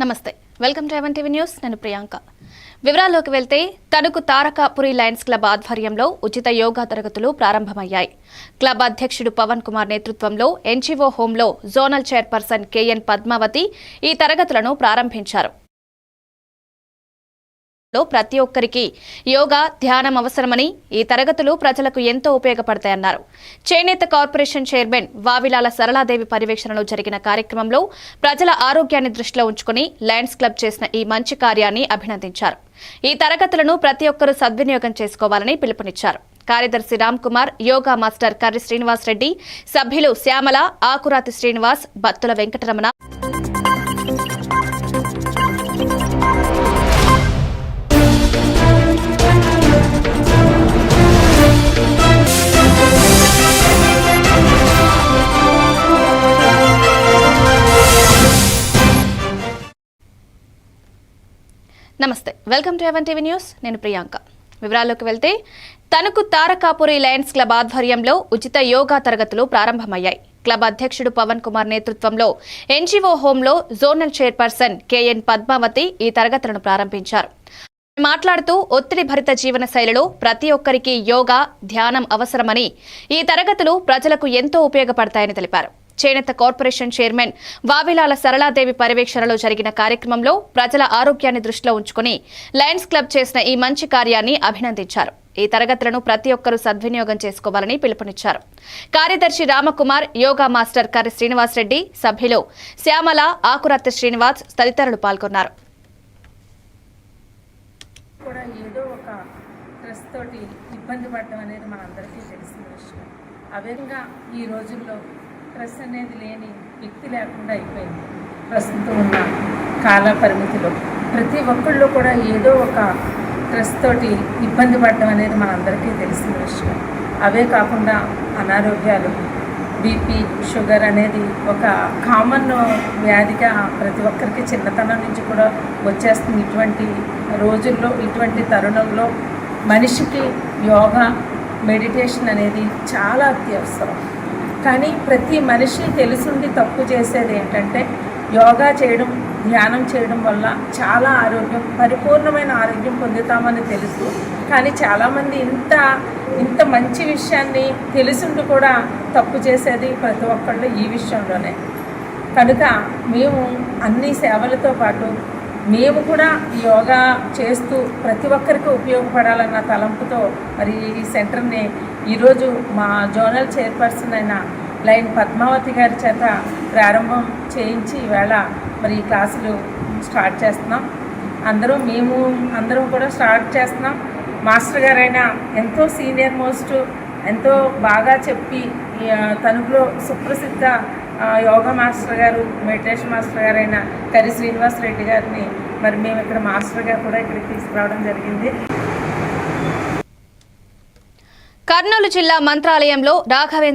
నమస్తే. Welcome to A one TV news. నేను ప్రియాంక. వివరాల్లోకి వెళ్తే తణుకు తారకాపురి లయన్స్ క్లబ్ ఆధ్వర్యంలో ఉచిత యోగా తరగతులు ప్రారంభమయ్యాయి. క్లబ్ అధ్యక్షుడు పవన్ కుమార్ నేతృత్వంలో NGO హోంలో zonal chairperson K N Padmavathi ఈ తరగతులను ప్రారంభించారు. లో ప్రతి ఒక్కరికి యోగా ధ్యానం అవసరమని ఈ తరగతులు ప్రజలకు ఎంతో ఉపయోగపడతాయన్నారు. చేనేత కార్పొరేషన్ చైర్మన్ వావిలాల సరళాదేవి పర్యవేక్షణలో జరిగిన కార్యక్రమంలో ప్రజల ఆరోగ్యాన్ని దృష్టిలో ఉంచుకుని లయన్స్ క్లబ్ చేసిన ఈ మంచి కార్యాన్ని అభినందించారు. ఈ తరగతులను ప్రతి ఒక్కరూ సద్వినియోగం చేసుకోవాలని పిలుపునిచ్చారు. కార్యదర్శి రామ్ కుమార్ యోగా మాస్టర్ కర్రి శ్రీనివాస్ రెడ్డి సభ్యులు శ్యామల ఆకురాతి శ్రీనివాస్ బత్తుల వెంకటరమణ నమస్తే. Welcome to A one TV news. నేను ప్రియాంక. వివరాల్లోకి వెళ్తే తణుకు తారకాపురి లయన్స్ క్లబ్ ఆధ్వర్యంలో ఉచిత యోగా తరగతులు ప్రారంభమయ్యాయి. క్లబ్ అధ్యక్షుడు పవన్ కుమార్ నేతృత్వంలో NGO హోంలో zonal chairperson K N Padmavathi ఈ తరగతులను ప్రారంభించారు. మాట్లాడుతూ ఒత్తిడి భరిత జీవన శైలిలో ప్రతి ఒక్కరికి యోగా ధ్యానం అవసరమని ఈ తరగతులు ప్రజలకు ఎంతో ఉపయోగపడతాయని తెలిపారు. చేనేత కార్పొరేషన్ చైర్మన్ వావిలాల సరళాదేవి పర్యవేక్షణలో జరిగిన కార్యక్రమంలో ప్రజల ఆరోగ్యాన్ని దృష్టిలో ఉంచుకుని లయన్స్ క్లబ్ చేసిన ఈ మంచి కార్యాన్ని అభినందించారు. ఈ తరగతులను ప్రతి ఒక్కరూ సద్వినియోగం చేసుకోవాలని పిలుపునిచ్చారు. కార్యదర్శి రామకుమార్ యోగా మాస్టర్ కర్రి శ్రీనివాస్ రెడ్డి సభ్యులు శ్యామల ఆకురత్తి శ్రీనివాస్ తదితరులు పాల్గొన్నారు. కూడా ఏదో ఒక స్ట్రెస్ తోటి ఇబ్బంది పడడం అనేది మనందరికీ తెలిసిన విషయం. అదేవిధంగా ఈ రోజుల్లో స్ట్రెస్ అనేది లేని వ్యక్తి లేకుండా అయిపోయింది. ప్రస్తుతం ఉన్న కాల పరిమితిలో ప్రతి ఒక్కళ్ళు కూడా ఏదో ఒక స్ట్రెస్ తోటి ఇబ్బంది పడడం అనేది మనందరికీ తెలిసిన విషయం. అవే కాకుండా అనారోగ్యాలు బీపీ షుగర్ అనేది ఒక కామన్ వ్యాధిగా ప్రతి ఒక్కరికి చిన్నతనం నుంచి కూడా వచ్చేస్తుంది. ఇటువంటి రోజుల్లో ఇటువంటి తరుణంలో మనిషికి యోగా మెడిటేషన్ అనేది చాలా అత్యవసరం. కానీ ప్రతి మనిషి తెలుసుండి తప్పు చేసేది ఏంటంటే యోగా చేయడం ధ్యానం చేయడం వల్ల చాలా ఆరోగ్యం పరిపూర్ణమైన ఆరోగ్యం పొందుతామని తెలుసు. కానీ చాలామంది ఇంత ఇంత మంచి విషయాన్ని తెలుసుండి కూడా తప్పు చేసేది ప్రతి ఒక్కళ్ళు ఈ విషయంలోనే. కనుక మేము అన్ని సేవలతో పాటు మేము కూడా యోగా చేస్తూ ప్రతి ఒక్కరికి ఉపయోగపడాలన్న తలంపుతో మరి ఈ సెంటర్ని ఈరోజు మా జోనల్ చైర్పర్సన్ అయిన లైన్ పద్మావతి గారి చేత ప్రారంభం చేయించి ఈవేళ మరి ఈ క్లాసులు స్టార్ట్ చేస్తున్నాం. అందరూ మేము అందరం కూడా స్టార్ట్ చేస్తున్నాం. మాస్టర్ గారైనా ఎంతో సీనియర్ మోస్ట్ ఎంతో బాగా చెప్పి తణుకులో సుప్రసిద్ధ యోగా మాస్టర్ గారు మెడిటేషన్ మాస్టర్ గారైన కరి శ్రీనివాస్ రెడ్డి గారిని మరి మేము ఇక్కడ మాస్టర్గా కూడా ఇక్కడికి తీసుకురావడం జరిగింది. కర్నూలు జిల్లా మంత్రాలయంలో రాఘవేంద్ర